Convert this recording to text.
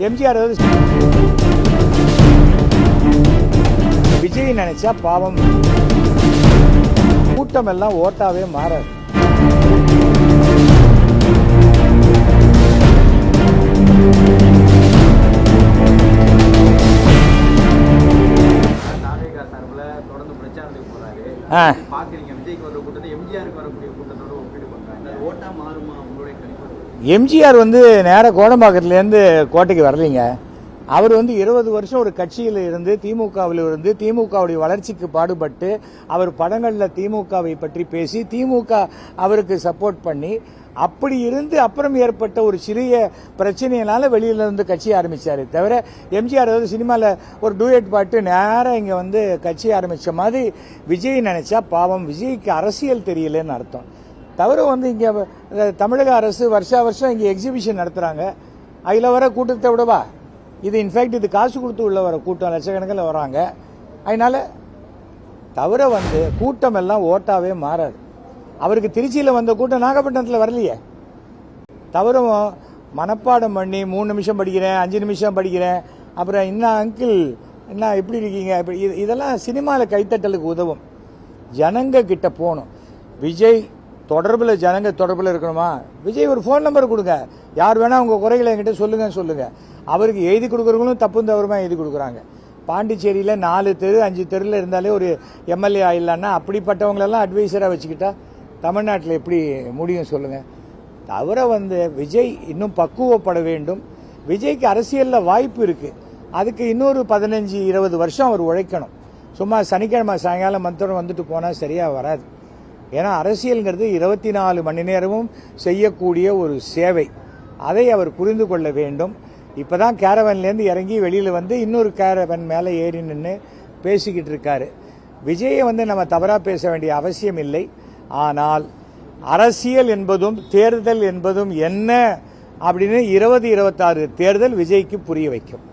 எம்ஜிஆர் விஜய் நினைச்சா பாவம். கூட்டம் எல்லாம் ஓட்டாவே மாறாது. பாக்குறீங்க விஜய்க்கு வர கூட்டத்தை எம்ஜிஆருக்கு வரக்கூடிய கூட்டத்தோட ஒப்பிட்டு பண்றாங்க அது ஓட்டா மாறுமா உங்களுடைய கணிப்பு? எம்ஜிஆர் வந்து நேராக கோடம்பாக்கத்துலேருந்து கோட்டைக்கு வரலைங்க. அவர் வந்து இருபது வருஷம் ஒரு கட்சியில் இருந்து திமுகவில் இருந்து திமுகவுடைய வளர்ச்சிக்கு பாடுபட்டு அவர் படங்களில் திமுகவை பற்றி பேசி திமுக அவருக்கு சப்போர்ட் பண்ணி அப்படி இருந்து அப்புறம் ஏற்பட்ட ஒரு சிறிய பிரச்சனையினால வெளியில இருந்து கட்சி ஆரம்பிச்சார். தவிர எம்ஜிஆர் வந்து சினிமாவில் ஒரு டூயட் பாட்டு நேராக இங்கே வந்து கட்சி ஆரம்பித்த மாதிரி விஜய் நினைச்சா பாவம் விஜய்க்கு அரசியல் தெரியலன்னு அர்த்தம். தவிர வந்து இங்கே தமிழக அரசு வருஷா வருஷம் இங்கே எக்ஸிபிஷன் நடத்துகிறாங்க அதில் வர கூட்டத்தை விடவா? இது இன்ஃபேக்ட் இது காசு கொடுத்து உள்ள வர கூட்டம் லட்சக்கணக்கில் வராங்க அதனால தவிர வந்து கூட்டம் எல்லாம் ஓட்டாவே மாறாது. அவருக்கு திருச்சியில் வந்த கூட்டம் நாகப்பட்டினத்தில் வரலையே. தவிரும் மனப்பாடம் பண்ணி மூணு நிமிஷம் படிக்கிறேன் அஞ்சு நிமிஷம் படிக்கிறேன். அப்புறம் என்ன அங்கிள் என்ன எப்படி இருக்கீங்க? இப்படி இது- இதெல்லாம் சினிமாவில் கைத்தட்டலுக்கு உதவும். ஜனங்க கிட்ட போகணும். விஜய் தொடர்பில் ஜனங்க தொடர்பில் இருக்கணுமா? விஜய் ஒரு ஃபோன் நம்பர் கொடுங்க. யார் வேணால் உங்கள் குறைகளை என்கிட்ட சொல்லுங்க. சொல்லுங்கள் அவருக்கு எழுதி கொடுக்குறவங்களும் தப்பு தவறுமா எழுதி கொடுக்குறாங்க. பாண்டிச்சேரியில் நாலு தெரு அஞ்சு தெருவில் இருந்தாலே ஒரு எம்எல்ஏ ஆயிடலான்னா அப்படிப்பட்டவங்களெல்லாம் அட்வைசராக வச்சுக்கிட்டா தமிழ்நாட்டில் எப்படி முடியும் சொல்லுங்கள் தவிர வந்து விஜய் இன்னும் பக்குவப்பட வேண்டும். விஜய்க்கு அரசியலில் வாய்ப்பு இருக்குது அதுக்கு இன்னொரு பதினஞ்சு இருபது வருஷம் அவர் உழைக்கணும். சும்மா சனிக்கிழமை சாயங்காலம் மந்திரம் வந்துட்டு போனால் சரியாக வராது. ஏன்னா அரசியல்ங்கிறது இருபத்தி நாலு மணி நேரமும் செய்யக்கூடிய ஒரு சேவை. அதை அவர் புரிந்து கொள்ள வேண்டும். இப்பதான் கேரவன்லேருந்து இறங்கி வெளியில் வந்து இன்னொரு கேரவன் மேலே ஏறி நின்று பேசிக்கிட்டு இருக்காரு. விஜயை வந்து நம்ம தவறாக பேச வேண்டிய அவசியம் இல்லை. ஆனால் அரசியல் என்பதும் தேர்தல் என்பதும் என்ன அப்படின்னு இருபது இருபத்தாறு தேர்தல் விஜய்க்கு புரிய வைக்கும்.